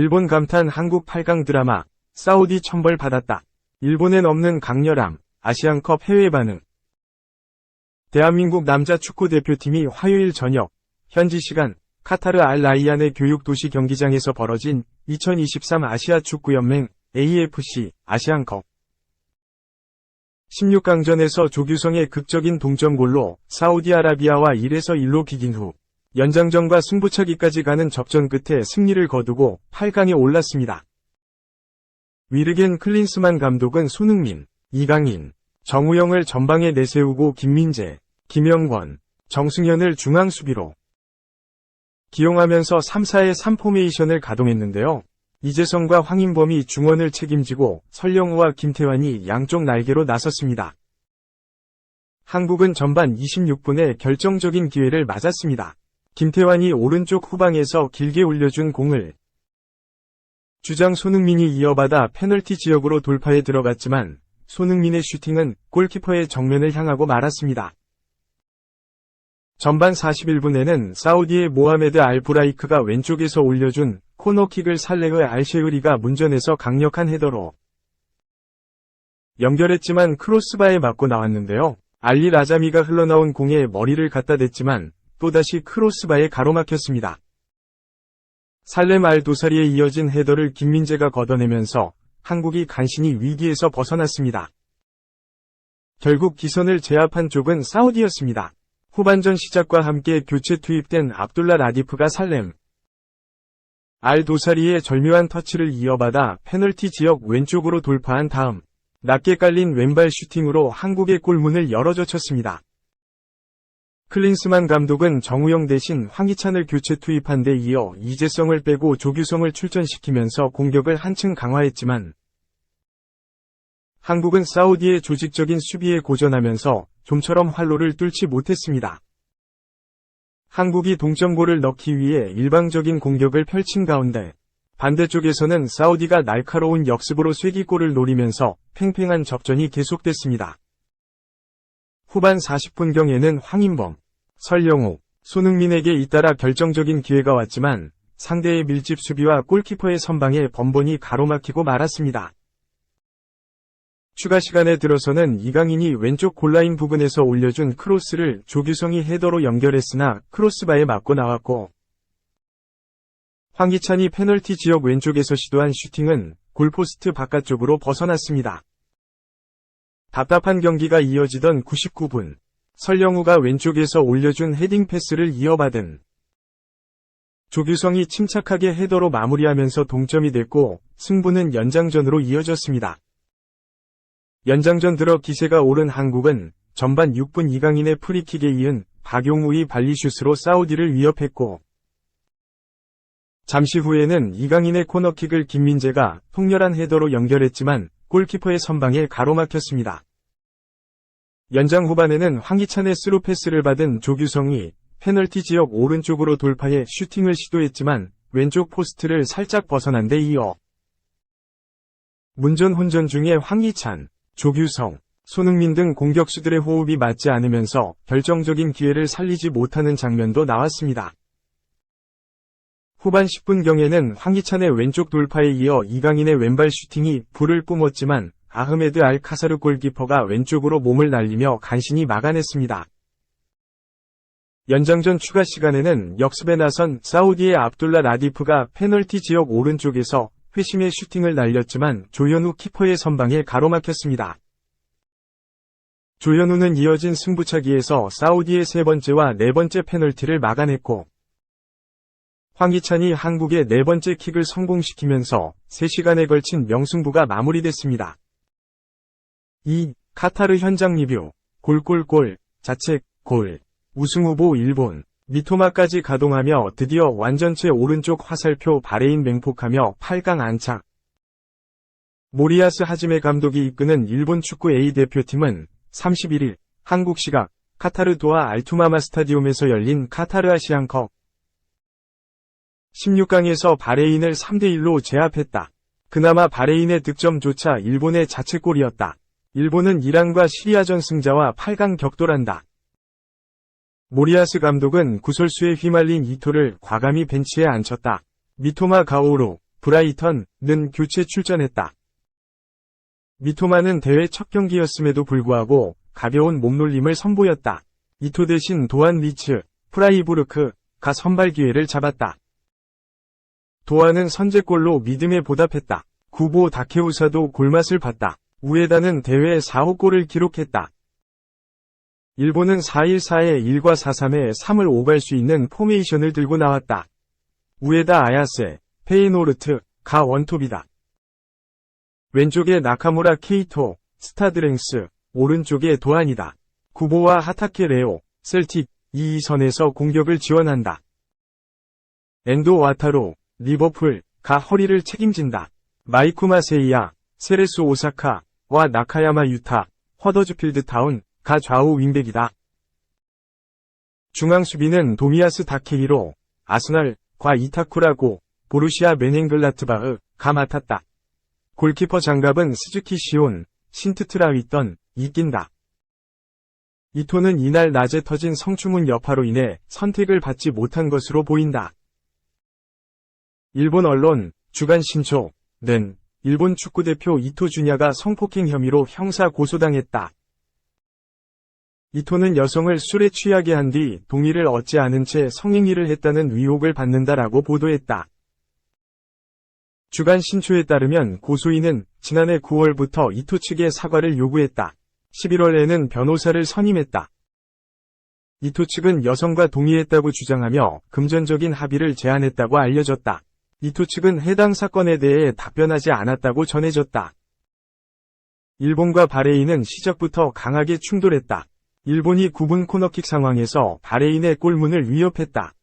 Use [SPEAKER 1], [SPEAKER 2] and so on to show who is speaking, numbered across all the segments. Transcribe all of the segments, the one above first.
[SPEAKER 1] 일본 감탄 한국 8강 드라마, 사우디 천벌 받았다. 일본엔 없는 강렬함, 아시안컵 해외 반응. 대한민국 남자 축구 대표팀이 화요일 저녁, 현지 시간, 카타르 알 라이안의 교육 도시 경기장에서 벌어진 2023 아시아 축구연맹 AFC 아시안컵 16강전에서 조규성의 극적인 동점골로 사우디아라비아와 1에서 1로 비긴 후 연장전과 승부차기까지 가는 접전 끝에 승리를 거두고 8강에 올랐습니다. 위르겐 클린스만 감독은 손흥민, 이강인, 정우영을 전방에 내세우고 김민재, 김영권, 정승현을 중앙 수비로 기용하면서 3-4의 3포메이션을 가동했는데요. 이재성과 황인범이 중원을 책임지고 설영우와 김태환이 양쪽 날개로 나섰습니다. 한국은 전반 26분에 결정적인 기회를 맞았습니다. 김태환이 오른쪽 후방에서 길게 올려준 공을 주장 손흥민이 이어받아 페널티 지역으로 돌파해 들어갔지만 손흥민의 슈팅은 골키퍼의 정면을 향하고 말았습니다. 전반 41분에는 사우디의 모하메드 알브라이크가 왼쪽에서 올려준 코너킥을 살레흐 알셰흐리가 문전에서 강력한 헤더로 연결했지만 크로스바에 맞고 나왔는데요. 알리 라자미가 흘러나온 공에 머리를 갖다 댔지만 또다시 크로스바에 가로막혔습니다. 살렘 알 도사리에 이어진 헤더를 김민재가 걷어내면서 한국이 간신히 위기에서 벗어났습니다. 결국 기선을 제압한 쪽은 사우디였습니다. 후반전 시작과 함께 교체 투입된 압둘라 라디프가 살렘 알 도사리의 절묘한 터치를 이어받아 페널티 지역 왼쪽으로 돌파한 다음 낮게 깔린 왼발 슈팅으로 한국의 골문을 열어젖혔습니다. 클린스만 감독은 정우영 대신 황희찬을 교체 투입한 데 이어 이재성을 빼고 조규성을 출전시키면서 공격을 한층 강화했지만 한국은 사우디의 조직적인 수비에 고전하면서 좀처럼 활로를 뚫지 못했습니다. 한국이 동점골을 넣기 위해 일방적인 공격을 펼친 가운데 반대쪽에서는 사우디가 날카로운 역습으로 쐐기골을 노리면서 팽팽한 접전이 계속됐습니다. 후반 40분경에는 황인범, 설영우, 손흥민에게 잇따라 결정적인 기회가 왔지만 상대의 밀집 수비와 골키퍼의 선방에 번번이 가로막히고 말았습니다. 추가 시간에 들어서는 이강인이 왼쪽 골라인 부근에서 올려준 크로스를 조규성이 헤더로 연결했으나 크로스바에 맞고 나왔고 황기찬이 페널티 지역 왼쪽에서 시도한 슈팅은 골포스트 바깥쪽으로 벗어났습니다. 답답한 경기가 이어지던 99분 설영우가 왼쪽에서 올려준 헤딩 패스를 이어받은 조규성이 침착하게 헤더로 마무리하면서 동점이 됐고 승부는 연장전으로 이어졌습니다. 연장전 들어 기세가 오른 한국은 전반 6분 이강인의 프리킥에 이은 박용우의 발리슛으로 사우디를 위협했고 잠시 후에는 이강인의 코너킥을 김민재가 통렬한 헤더로 연결했지만 골키퍼의 선방에 가로막혔습니다. 연장 후반에는 황희찬의 스루 패스를 받은 조규성이 페널티 지역 오른쪽으로 돌파해 슈팅을 시도했지만 왼쪽 포스트를 살짝 벗어난 데 이어 문전 혼전 중에 황희찬, 조규성, 손흥민 등 공격수들의 호흡이 맞지 않으면서 결정적인 기회를 살리지 못하는 장면도 나왔습니다. 후반 10분경에는 황희찬의 왼쪽 돌파에 이어 이강인의 왼발 슈팅이 불을 뿜었지만 아흐메드 알 카사르 골키퍼가 왼쪽으로 몸을 날리며 간신히 막아냈습니다. 연장전 추가 시간에는 역습에 나선 사우디의 압둘라 라디프가 페널티 지역 오른쪽에서 회심의 슈팅을 날렸지만 조현우 키퍼의 선방에 가로막혔습니다. 조현우는 이어진 승부차기에서 사우디의 세 번째와 네 번째 페널티를 막아냈고 황희찬이 한국의 네 번째 킥을 성공시키면서 3시간에 걸친 명승부가 마무리됐습니다. 2. 카타르 현장 리뷰 골골골 자책 골 우승 후보 일본 미토마까지 가동하며 드디어 완전체 오른쪽 화살표 바레인 맹폭하며 8강 안착. 모리아스 하지메 감독이 이끄는 일본 축구 A 대표팀은 31일 한국 시각 카타르 도하 알투마마 스타디움에서 열린 카타르 아시안컵 16강에서 바레인을 3대1로 제압했다. 그나마 바레인의 득점조차 일본의 자책골이었다. 일본은 이란과 시리아전 승자와 8강 격돌한다. 모리아스 감독은 구설수에 휘말린 이토를 과감히 벤치에 앉혔다. 미토마 가오로, 브라이턴은 교체 출전했다. 미토마는 대회 첫 경기였음에도 불구하고 가벼운 몸놀림을 선보였다. 이토 대신 도안 리츠, 프라이부르크가 선발 기회를 잡았다. 도안은 선제골로 믿음에 보답했다. 구보 다케우사도 골맛을 봤다. 우에다는 대회 4호 골을 기록했다. 일본은 4-1-4에 1과 4-3에 3을 오갈 수 있는 포메이션을 들고 나왔다. 우에다 아야세, 페이노르트, 가 원톱이다. 왼쪽에 나카무라 케이토, 스타드랭스, 오른쪽에 도안이다. 구보와 하타케 레오, 셀틱, 이 선에서 공격을 지원한다. 엔도 와타로, 리버풀, 가 허리를 책임진다. 마이쿠마 세이야, 세레스 오사카, 와 나카야마 유타, 허더즈필드 타운, 가 좌우 윙백이다. 중앙 수비는 도미아스 다케히로, 아스날, 과 이타쿠라고, 보루시아 메넨글라트바흐, 가 맡았다. 골키퍼 장갑은 스즈키 시온, 신트트라 윗던, 이낀다. 이토는 이날 낮에 터진 성추문 여파로 인해 선택을 받지 못한 것으로 보인다. 일본 언론, 주간 신초는 일본 축구대표 이토 주냐가 성폭행 혐의로 형사 고소당했다. 이토는 여성을 술에 취하게 한 뒤 동의를 얻지 않은 채 성행위를 했다는 의혹을 받는다라고 보도했다. 주간 신초에 따르면 고소인은 지난해 9월부터 이토 측에 사과를 요구했다. 11월에는 변호사를 선임했다. 이토 측은 여성과 동의했다고 주장하며 금전적인 합의를 제안했다고 알려졌다. 이토 측은 해당 사건에 대해 답변하지 않았다고 전해졌다. 일본과 바레인은 시작부터 강하게 충돌했다. 일본이 9분 코너킥 상황에서 바레인의 골문을 위협했다.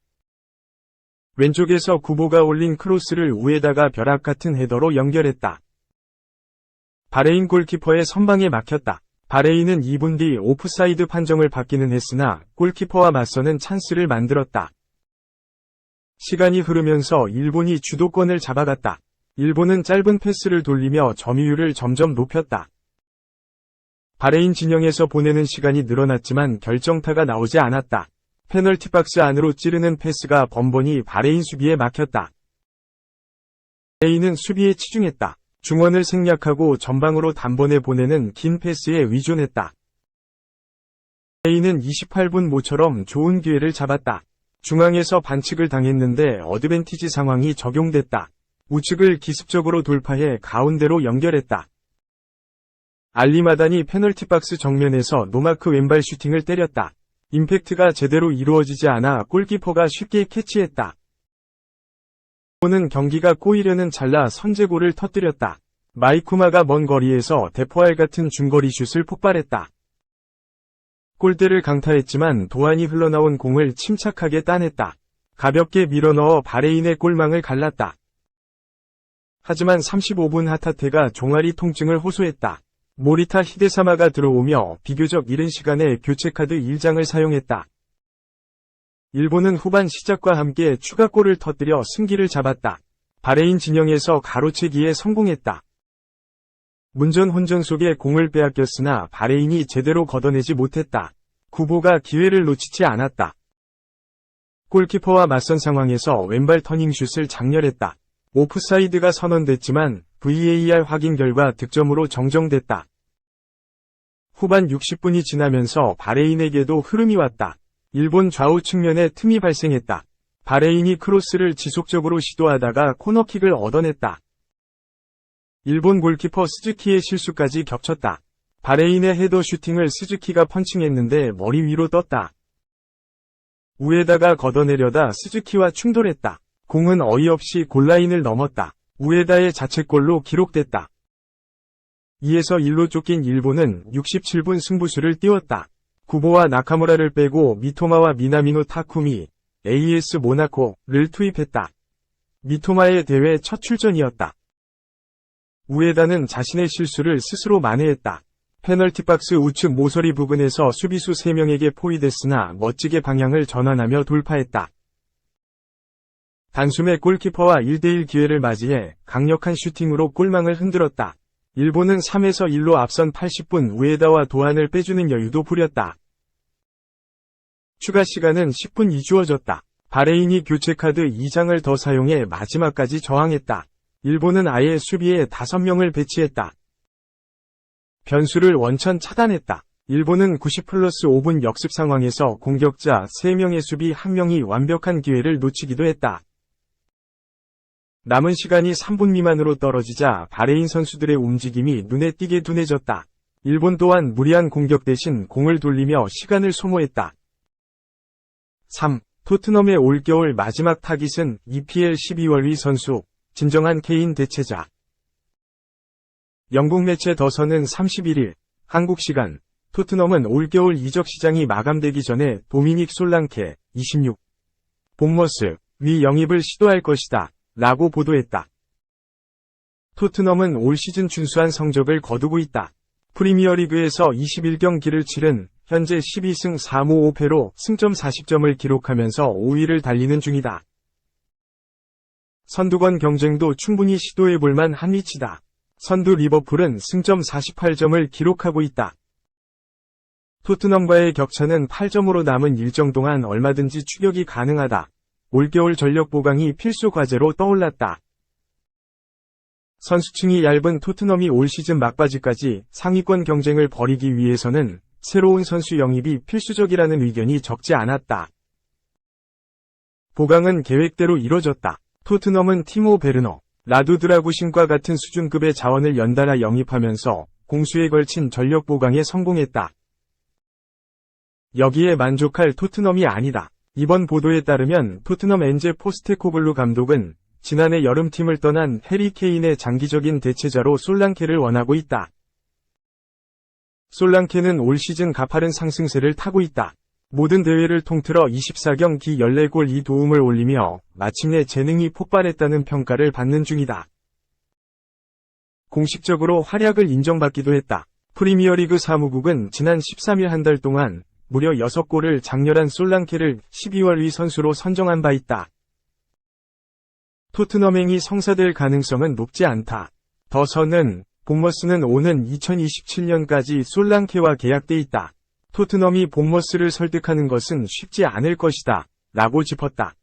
[SPEAKER 1] 왼쪽에서 구보가 올린 크로스를 우에다가 벼락 같은 헤더로 연결했다. 바레인 골키퍼의 선방에 막혔다. 바레인은 2분 뒤 오프사이드 판정을 받기는 했으나 골키퍼와 맞서는 찬스를 만들었다. 시간이 흐르면서 일본이 주도권을 잡아갔다. 일본은 짧은 패스를 돌리며 점유율을 점점 높였다. 바레인 진영에서 보내는 시간이 늘어났지만 결정타가 나오지 않았다. 페널티 박스 안으로 찌르는 패스가 번번이 바레인 수비에 막혔다. 바레인은 수비에 치중했다. 중원을 생략하고 전방으로 단번에 보내는 긴 패스에 의존했다. 바레인은 28분 모처럼 좋은 기회를 잡았다. 중앙에서 반칙을 당했는데 어드밴티지 상황이 적용됐다. 우측을 기습적으로 돌파해 가운데로 연결했다. 알리마단이 페널티 박스 정면에서 노마크 왼발 슈팅을 때렸다. 임팩트가 제대로 이루어지지 않아 골키퍼가 쉽게 캐치했다. 는 경기가 꼬이려는 찰나 선제골을 터뜨렸다. 마이쿠마가 먼 거리에서 대포알 같은 중거리 슛을 폭발했다. 골대를 강타했지만 도안이 흘러나온 공을 침착하게 따냈다. 가볍게 밀어넣어 바레인의 골망을 갈랐다. 하지만 35분 하타테가 종아리 통증을 호소했다. 모리타 히데사마가 들어오며 비교적 이른 시간에 교체카드 1장을 사용했다. 일본은 후반 시작과 함께 추가골을 터뜨려 승기를 잡았다. 바레인 진영에서 가로채기에 성공했다. 문전 혼전 속에 공을 빼앗겼으나 바레인이 제대로 걷어내지 못했다. 구보가 기회를 놓치지 않았다. 골키퍼와 맞선 상황에서 왼발 터닝슛을 장렬했다. 오프사이드가 선언됐지만 VAR 확인 결과 득점으로 정정됐다. 후반 60분이 지나면서 바레인에게도 흐름이 왔다. 일본 좌우 측면에 틈이 발생했다. 바레인이 크로스를 지속적으로 시도하다가 코너킥을 얻어냈다. 일본 골키퍼 스즈키의 실수까지 겹쳤다. 바레인의 헤더 슈팅을 스즈키가 펀칭했는데 머리 위로 떴다. 우에다가 걷어내려다 스즈키와 충돌했다. 공은 어이없이 골라인을 넘었다. 우에다의 자책골로 기록됐다. 2에서 1로 쫓긴 일본은 67분 승부수를 띄웠다. 구보와 나카무라를 빼고 미토마와 미나미노 타쿠미, AS 모나코를 투입했다. 미토마의 대회 첫 출전이었다. 우에다는 자신의 실수를 스스로 만회했다. 페널티 박스 우측 모서리 부근에서 수비수 3명에게 포위됐으나 멋지게 방향을 전환하며 돌파했다. 단숨에 골키퍼와 1대1 기회를 맞이해 강력한 슈팅으로 골망을 흔들었다. 일본은 3에서 1로 앞선 80분 우에다와 도안을 빼주는 여유도 부렸다. 추가 시간은 10분 이 주어졌다. 바레인이 교체 카드 2장을 더 사용해 마지막까지 저항했다. 일본은 아예 수비에 5명을 배치했다. 변수를 원천 차단했다. 일본은 90 플러스 5분 역습 상황에서 공격자 3명의 수비 1명이 완벽한 기회를 놓치기도 했다. 남은 시간이 3분 미만으로 떨어지자 바레인 선수들의 움직임이 눈에 띄게 둔해졌다. 일본 또한 무리한 공격 대신 공을 돌리며 시간을 소모했다. 3. 토트넘의 올겨울 마지막 타깃은 EPL 12월 위 선수, 진정한 케인 대체자. 영국 매체 더선은 31일, 한국 시간, 토트넘은 올겨울 이적 시장이 마감되기 전에 도미닉 솔랑케, 26, 본머스, 위 영입을 시도할 것이다, 라고 보도했다. 토트넘은 올 시즌 준수한 성적을 거두고 있다. 프리미어리그에서 21경기를 치른 현재 12승 4무 5패로 승점 40점을 기록하면서 5위를 달리는 중이다. 선두권 경쟁도 충분히 시도해볼 만한 위치다. 선두 리버풀은 승점 48점을 기록하고 있다. 토트넘과의 격차는 8점으로 남은 일정 동안 얼마든지 추격이 가능하다. 올겨울 전력 보강이 필수 과제로 떠올랐다. 선수층이 얇은 토트넘이 올 시즌 막바지까지 상위권 경쟁을 벌이기 위해서는 새로운 선수 영입이 필수적이라는 의견이 적지 않았다. 보강은 계획대로 이뤄졌다. 토트넘은 티모 베르너, 라두 드라구신과 같은 수준급의 자원을 연달아 영입하면서 공수에 걸친 전력 보강에 성공했다. 여기에 만족할 토트넘이 아니다. 이번 보도에 따르면 토트넘 엔제 포스테코글루 감독은 지난해 여름팀을 떠난 해리 케인의 장기적인 대체자로 솔랑케를 원하고 있다. 솔랑케는 올 시즌 가파른 상승세를 타고 있다. 모든 대회를 통틀어 24경기 14골 2도움을 올리며 마침내 재능이 폭발했다는 평가를 받는 중이다. 공식적으로 활약을 인정받기도 했다. 프리미어리그 사무국은 지난 13일 한 달 동안 무려 6골을 장렬한 솔랑케를 12월 위 선수로 선정한 바 있다. 토트넘행이 성사될 가능성은 높지 않다. 더서는 본머스는 오는 2027년까지 솔랑케와 계약돼 있다. 토트넘이 본머스를 설득하는 것은 쉽지 않을 것이다. 라고 짚었다.